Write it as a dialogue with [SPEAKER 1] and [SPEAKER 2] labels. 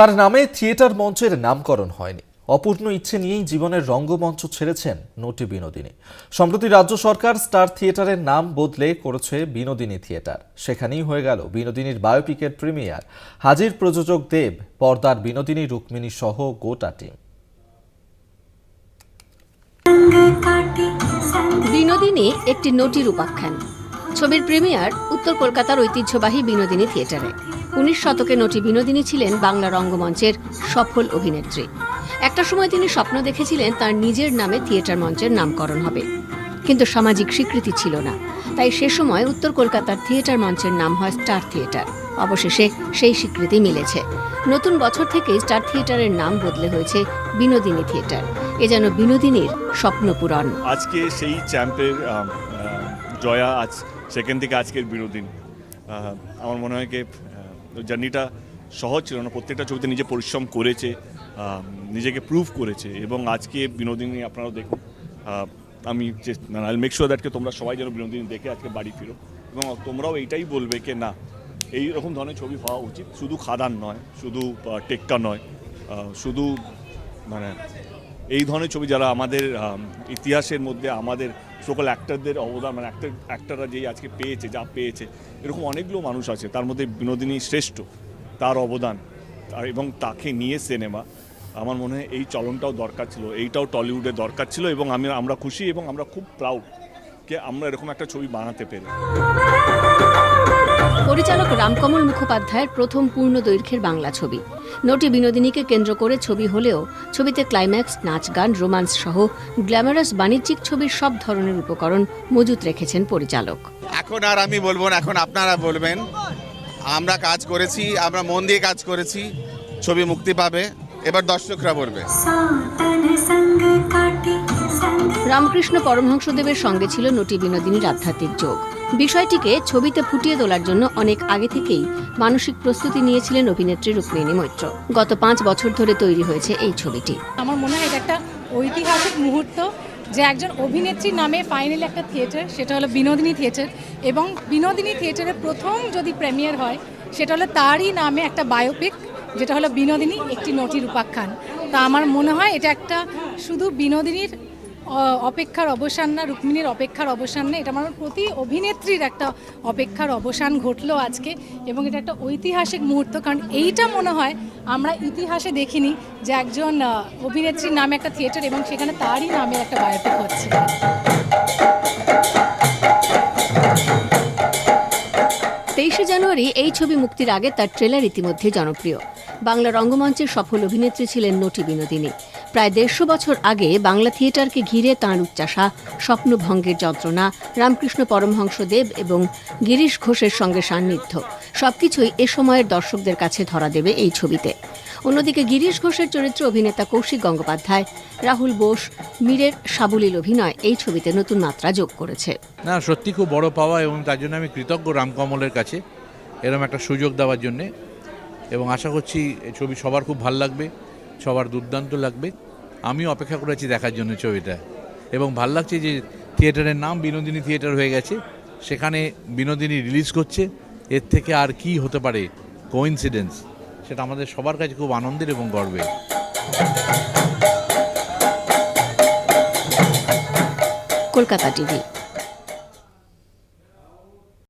[SPEAKER 1] তার নামে থিয়েটার মঞ্চের নামকরণ হয়নি। অপূর্ণ ইচ্ছে নিয়েই জীবনের রঙ্গমঞ্চ ছেড়েছেন নটি বিনোদিনী। সম্প্রতি রাজ্য সরকার স্টার থিয়েটারের নাম বদলে করেছে বিনোদিনী থিয়েটার। সেখানেই হয়ে গেল বিনোদিনীর বায়োপিকের প্রিমিয়ার। হাজির প্রযোজক দেব, পর্দার বিনোদিনী রুক্মিণী সহ গোটা টিম।
[SPEAKER 2] বিনোদিনী একটি নটির উপাখ্যান। ছবির প্রিমিয়ার উত্তর কলকাতার ঐতিহ্যবাহী বিনোদিনী থিয়েটারে। উনিশ শতকে নটি বিনোদিনী ছিলেন বাংলা রঙ্গমঞ্চের সফল অভিনেত্রী। একটা সময় তিনি স্বপ্ন দেখেছিলেন তার নিজের নামে থিয়েটার মঞ্চের নামকরণ হবে। কিন্তু সামাজিক স্বীকৃতি ছিল না। তাই সে সময় উত্তর কলকাতার থিয়েটার মঞ্চের নাম হয় স্টার থিয়েটার। অবশেষে সেই স্বীকৃতি মিলেছে। নতুন বছর থেকেই স্টার থিয়েটারের নাম বদলে হয়েছে বিনোদিনী থিয়েটার। এ যেন বিনোদিনীর স্বপ্ন পূরণ
[SPEAKER 3] আজকে সেই চ্যাম্পের জয়া আজ সেখান থেকে আজকের বিনোদিন। আমার মনে হয় কি জার্নিটা সহজ ছিল না, প্রত্যেকটা ছবিতে নিজে পরিশ্রম করেছে নিজেকে প্রুভ করেছে এবং আজকে বিনোদিনী, আপনারাও দেখুন আমি আই মেক শিওর দ্যাটকে তোমরা সবাই যেন বিনোদিনী দেখে আজকে বাড়ি ফিরো। এবং তোমরাও এইটাই বলবে কি, না, এই রকম ধরনের ছবি হওয়া উচিত। শুধু খাদান নয়, শুধু টেক্কা নয় শুধু মানে এই ধরনের ছবি যারা আমাদের ইতিহাসের মধ্যে আমাদের সকল অ্যাক্টারদের অবদান মানে অ্যাক্টার অ্যাক্টাররা যেই আজকে পেয়েছে, যা পেয়েছে, এরকম অনেকগুলো মানুষ আছে, তার মধ্যে বিনোদিনী শ্রেষ্ঠ, তার অবদান এবং তাকে নিয়ে সিনেমা আমার মনে হয় এই চলনটাও দরকার ছিল, এইটাও টলিউডে দরকার ছিল, এবং আমি, আমরা খুশি এবং আমরা খুব প্রাউড যে আমরা এরকম একটা ছবি বানাতে পেরে
[SPEAKER 2] পরিচালক রামকমল মুখোপাধ্যায়ের প্রথম পূর্ণ দৈর্ঘ্যের বাংলা ছবি। নটি বিনোদিনীকে কেন্দ্র করে ছবি হলেও ছবিতে ক্লাইম্যাক্স নাচ গান রোমান্স সহ গ্ল্যামারাস বাণিজ্যিক ছবির সব ধরনের উপকরণ মজুত রেখেছেন পরিচালক।
[SPEAKER 4] এখন আর আমি বলব না এখন আপনারা বলবেন। আমরা কাজ করেছি আমরা মন দিয়ে কাজ করেছি ছবি মুক্তি পাবে। এবার দর্শকরা বলবে।
[SPEAKER 2] রামকৃষ্ণ পরমহংসদেবের সঙ্গে ছিল নটি বিনোদিনীর আধ্যাত্মিক যোগ। বিষয়টিকে ছবিতে ফুটিয়ে তোলার জন্য অনেক আগে থেকেই মানসিক প্রস্তুতি নিয়েছিলেন অভিনেত্রী রুক্মিণী মৈত্র। গত পাঁচ বছর ধরে তৈরি হয়েছে এই ছবিটি।
[SPEAKER 5] আমার মনে হয় এটা একটা ঐতিহাসিক মুহূর্ত যে একজন অভিনেত্রীর নামে ফাইনালি একটা থিয়েটার সেটা হলো বিনোদিনী থিয়েটার এবং বিনোদিনী থিয়েটারের প্রথম যদি প্রেমিয়ার হয়, সেটা হলো তারই নামে একটা বায়োপিক যেটা হলো বিনোদিনী একটি নটির উপাখ্যান তা আমার মনে হয় এটা একটা শুধু বিনোদিনীর অপেক্ষার অবসান না, রুক্মিণীর অপেক্ষার অবসান না, এটা আমার প্রতি অভিনেত্রীর একটা অপেক্ষার অবসান ঘটলো আজকে। এবং এটা একটা ঐতিহাসিক মুহূর্ত, কারণ এইটা মনে হয় আমরা ইতিহাসে দেখিনি যে একজন অভিনেত্রীর নামে একটা থিয়েটার এবং সেখানে তারই নামে একটা বায়োপিক হচ্ছে।
[SPEAKER 2] তেইশে জানুয়ারি এই ছবি মুক্তির আগে তার ট্রেলার ইতিমধ্যে জনপ্রিয়। বাংলা রঙ্গমঞ্চের সফল অভিনেত্রী ছিলেন নটি বিনোদিনী। প্রায় দেড়শো বছর আগে বাংলা থিয়েটারকে ঘিরে তাঁর উচ্চাসা স্বপ্নভঙ্গের যন্ত্রণা, রামকৃষ্ণ পরমহংসদেব এবং গিরিশ ঘোষের সঙ্গে সান্নিধ্য। সবকিছুই এ সময়ের দর্শকদের কাছে ধরা দেবে এই ছবিতে। অন্যদিকে গিরিশ ঘোষের চরিত্রে অভিনেতা কৌশিক গঙ্গোপাধ্যায়, রাহুল বোস, মীরের সাবলীল অভিনয় এই ছবিতে নতুন মাত্রা যোগ করেছে।
[SPEAKER 6] না, সত্যি খুব বড় পাওয়া এবং তার জন্য আমি কৃতজ্ঞ রামকমলের কাছে এরকম একটা সুযোগ দেওয়ার জন্যে। এবং আশা করছি এই ছবি সবার খুব ভালো লাগবে, সবার দুর্দান্ত লাগবে। আমিও অপেক্ষা করেছি দেখার জন্য ছবিটা। এবং ভালো লাগছে যে থিয়েটারের নাম বিনোদিনী থিয়েটার হয়ে গেছে, সেখানে বিনোদিনী রিলিজ করছে। এর থেকে আর কি হতে পারে? কোইন্সিডেন্স সেটা আমাদের সবার কাছে খুব আনন্দের এবং গর্বের।
[SPEAKER 2] কলকাতা টিভি।